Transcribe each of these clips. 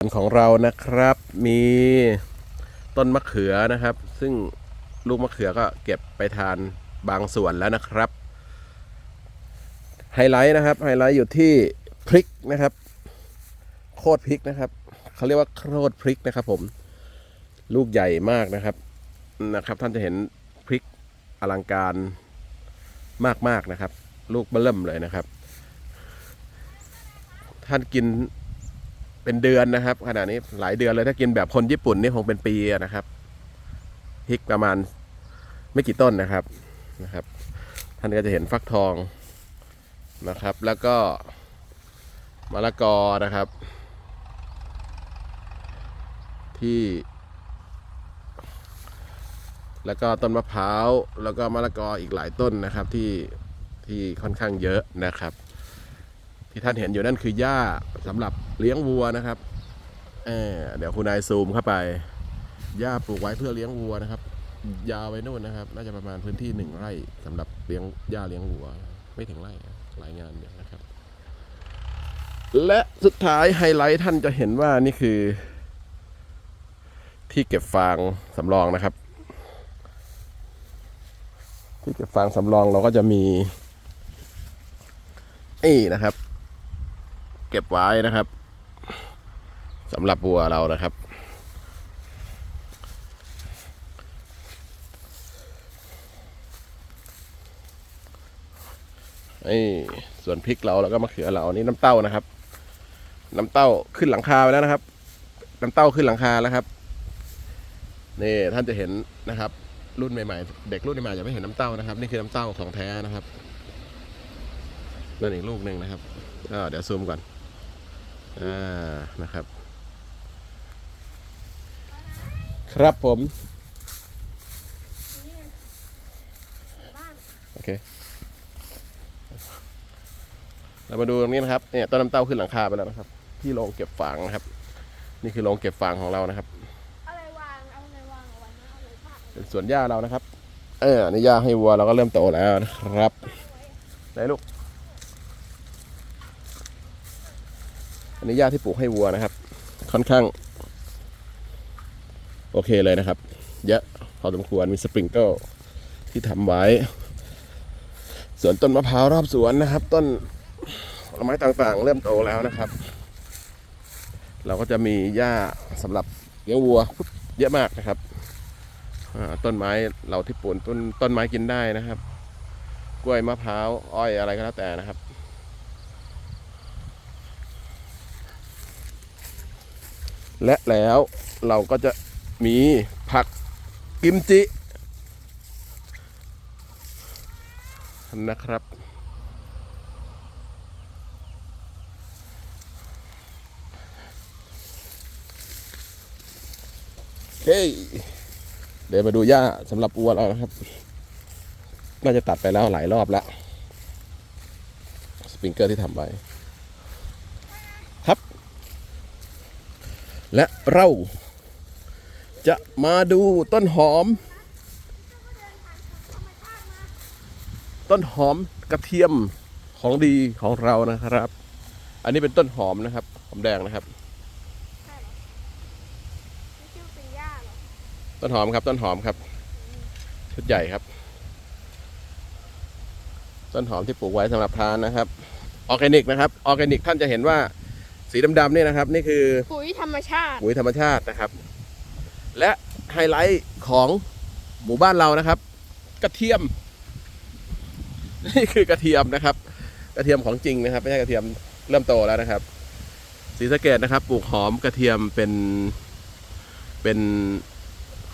สวนของเรานะครับมีต้นมะเขือนะครับ ซึ่งลูกมะเขือก็เก็บไปทานบางส่วนแล้วนะครับ ไฮไลท์นะครับไฮไลท์อยู่ที่พริกนะครับ โคตรพริกนะครับเขาเรียกว่าโคตรพริกนะครับ ผมลูกใหญ่มากนะครับนะครับ ท่านจะเห็นพริกอลังการมากๆนะครับ ลูกเบิ่มเลยนะครับ ท่านกิน เป็นเดือนนะครับขณะนี้หลายเดือนเลยถ้ากินแบบคนญี่ปุ่นนี่คงเป็นปีนะครับพริกประมาณไม่กี่ต้นนะครับนะครับ ท่านก็จะเห็นฟักทองนะครับ แล้วก็มะละกอนะครับ ที่ แล้วก็ต้นมะพร้าวแล้วก็มะละกออีกหลายต้นนะครับที่ที่ค่อนข้างเยอะนะครับ ที่ท่านเห็นอยู่นั่นคือหญ้าสำหรับ เลี้ยงวัวนะครับเเดี๋ยวคุณนายซูมเข้าไปหญ้าปลูกไว้เพื่อเลี้ยงวัวนะครับ ยาวไปนู่นนะครับ น่าจะประมาณพื้นที่หนึ่งไร่สำหรับเลี้ยงหญ้าเลี้ยงวัว ไม่ถึงไร่นะหลายงานอยู่นะครับ และสุดท้ายไฮไลท์ท่านจะเห็นว่านี่คือ ที่เก็บฟางสำรองนะครับ ที่เก็บฟางสำรองเราก็จะมีนี่นะครับ เก็บไว้นะครับ สำหรับบัวเรานะครับนี่ส่วนพริกเราแล้วก็มะเขือเราอันนี้น้ำเต้านะครับ น้ำเต้าขึ้นหลังคาไปแล้วนะครับ น้ำเต้าขึ้นหลังคาแล้วครับนี่ท่านจะเห็นนะครับ รุ่นใหม่ๆ เด็กรุ่นใหม่ๆจะไม่เห็นน้ำเต้านะครับ นี่คือน้ำเต้าของแท้นะครับนั่นอีกลูกหนึ่งนะครับก็เดี๋ยวซูมก่อนอ่านะครับ ครับผมโอเคเรามาดูตรงนี้นะครับเนี่ยต้นน้ำเต้าขึ้นหลังคาไปแล้วนะครับ ที่โรงเก็บฟางนะครับ นี่คือโรงเก็บฟางของเรานะครับอะไรวางเอาอะไรวางเอาไว้นะเอาไว้ผ้าเป็นสวนหญ้าเรานะครับ เอออันนี่หญ้าให้วัวเราก็เริ่มโตแล้วนะครับไหนลูกอันนี้หญ้าที่ปลูกให้วัวนะครับ ค่อนข้าง โอเคเลยนะครับ เยอะพอสมควรมีสปริงเกิลที่ทำไว้ สวนต้นมะพร้าวรอบสวนนะครับ ต้นผลไม้ต่างๆ เริ่มโตแล้วนะครับ เราก็จะมีหญ้าสำหรับเลี้ยงวัวเยอะมากนะครับต้นไม้เราที่ปลูกต้นต้นไม้กินได้นะครับ กล้วยมะพร้าวอ้อยอะไรก็แล้วแต่นะครับ และแล้วเราก็จะ มีผักกิมจิ นะครับ โอเคเดี๋ยวมาดูหญ้าสำหรับวัวเรานะครับ น่าจะตัดไปแล้วหลายรอบแล้ว สปริงเกอร์ที่ทำไว้ครับ และเรา จะมาดูต้นหอม ต้นหอมกระเทียมของดีของเรานะครับ อันนี้เป็นต้นหอมนะครับ หอมแดงนะครับไม่ชื่อเป็นหญ้าเหรอต้นหอมครับ ต้นหอมครับ ชุดใหญ่ครับ ต้นหอมที่ปลูกไว้สำหรับทานนะครับ ออร์แกนิกนะครับ ออร์แกนิกท่านจะเห็นว่าสีดำๆนี่นะครับ นี่คือปุ๋ยธรรมชาติ ปุ๋ยธรรมชาตินะครับ และไฮไลท์ของหมู่บ้านเรานะครับ กระเทียม นี่คือกระเทียมนะครับ กระเทียมของจริงนะครับ ไม่ใช่กระเทียมเริ่มโตแล้วนะครับศรีสะเกดนะครับ ปลูกหอมกระเทียมเป็นเป็น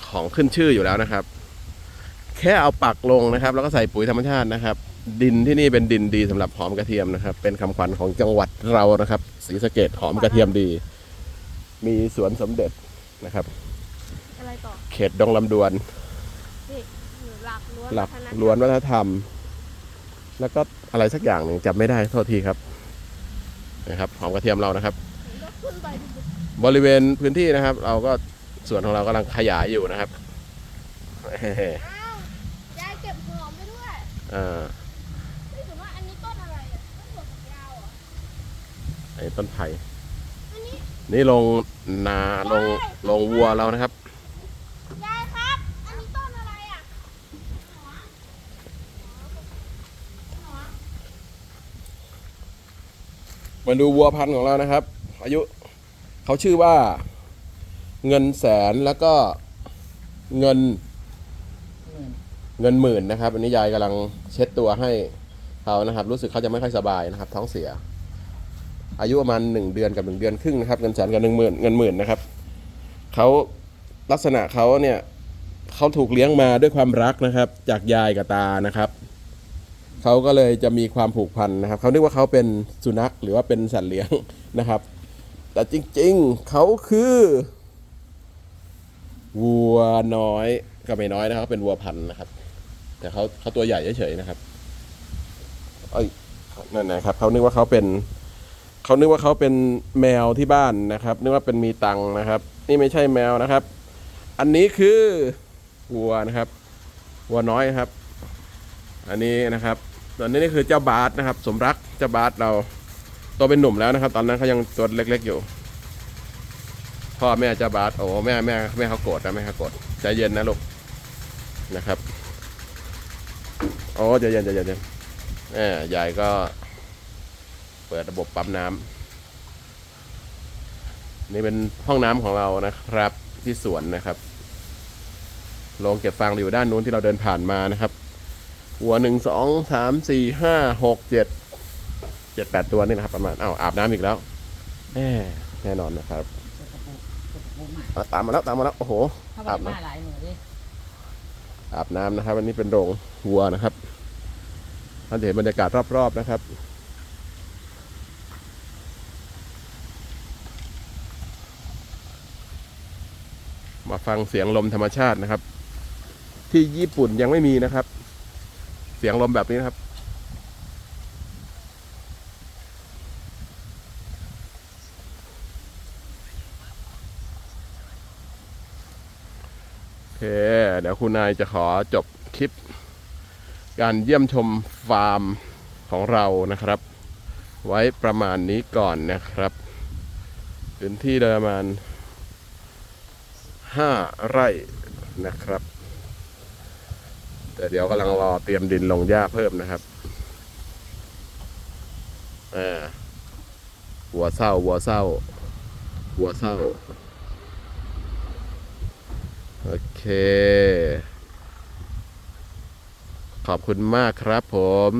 ของขึ้นชื่ออยู่แล้วนะครับ แค่เอาปักลงนะครับ แล้วก็ใส่ปุ๋ยธรรมชาตินะครับ ดินที่นี่เป็นดินดีสำหรับหอมกระเทียมนะครับ เป็นคำขวัญของจังหวัดเรานะครับศรีสะเกดหอมกระเทียมดี มีสวนสมเด็จนะครับ ต่อเขตดงลำดวน นี่หลักล้วนหลักวัฒนธรรมล้วนวัฒนธรรม แล้วก็อะไรสักอย่างหนึ่งจำไม่ได้โทษทีครับนะครับหอมกระเทียมเรานะครับ ก็ขึ้นไปดูดิบริเวณพื้นที่นะครับ เราก็ส่วนของเรากำลังขยายอยู่นะครับอ้าวยายเก็บหอมไปด้วยอ่านี่ถือว่าอันนี้ต้นอะไรอะต้นถั่วฝักยาวเหรอไอ้ต้นไผ่อันนี้นี่ลงนาลงลงวัวเรานะครับ ยายครับ อันนี้ต้นอะไรอะ มาดูวัวพันธุ์ของเรานะครับ อายุเขาชื่อว่า เงินแสนแล้วก็เงินเงินหมื่นนะครับ อันนี้ยายกำลังเช็ดตัวให้เขานะครับ รู้สึกเขาจะไม่ค่อยสบายนะครับ ท้องเสีย อายุประมาณหนึ่งเดือนกับหนึ่งเดือนครึ่งนะครับ เงินแสนกับหนึ่งหมื่นเงินหมื่นนะครับเขาลักษณะเขาเนี่ยเขาถูกเลี้ยงมาด้วยความรักนะครับ จากยายกับตานะครับ เขาก็เลยจะมีความผูกพันนะครับเขานึกว่าเขาเป็นสุนัขหรือว่าเป็นสัตว์เลี้ยงนะครับ แต่จริงๆเขาคือวัวน้อยก็ไม่น้อยนะครับ เป็นวัวพันธุ์นะครับ แต่เขาเขาตัวใหญ่เฉยๆนะครับเอ้ยนั่นนะครับเขานึกว่าเขาเป็นเขานึกว่าเขาเป็นแมวที่บ้านนะครับ นึกว่าเป็นมีตังนะครับ นี่ไม่ใช่แมวนะครับ อันนี้คือวัวนะครับวัวน้อยครับ อันนี้นะครับ ตอนนี้นี่คือเจ้าบาสนะครับ สมรักเจ้าบาสเราโตเป็นหนุ่มแล้วนะครับ ตอนนั้นเขายังตัวเล็ก ๆอยู่ พ่อแม่เจ้าบาสโอ้แม่แม่แม่เขาโกรธนะแม่เขาโกรธใจเย็นนะลูกนะครับโอ้ใจเย็นใจเย็นใจเย็นแม่ยายก็เปิดระบบปั๊มน้ำนี่เป็นห้องน้ำของเรานะครับ ที่สวนนะครับโรงเก็บฟางอยู่ด้านนู้นที่เราเดินผ่านมานะครับ หัวหนึ่งสองสามสี่ห้าหกเจ็ดเจ็ดแปดตัวนี่นะครับ ประมาณอ้าวอาบน้ำอีกแล้วแน่แน่นอนนะครับอะตามมาแล้วตามมาแล้วโอ้โหถ้าอาแบบบน้มาหลายมือดิำอาบน้ำนะครับ อันนี้เป็นโรงวัวนะครับท่านจะเห็นบรรยากาศรอบๆนะครับ มาฟังเสียงลมธรรมชาตินะครับ ที่ญี่ปุ่นยังไม่มีนะครับเสียงลมแบบนี้นะครับ โอเค เดี๋ยวคุณนายจะขอจบคลิป การเยี่ยมชมฟาร์มของเรานะครับ ไว้ประมาณนี้ก่อนนะครับพื้นที่ประมาณห้าไร่นะครับ แต่เดี๋ยวกำลังรอเตรียมดินลงหญ้าเพิ่มนะครับอ่าวัวเศร้าหัวเศร้าหัวเศร้า โอเค ขอบคุณมากครับผม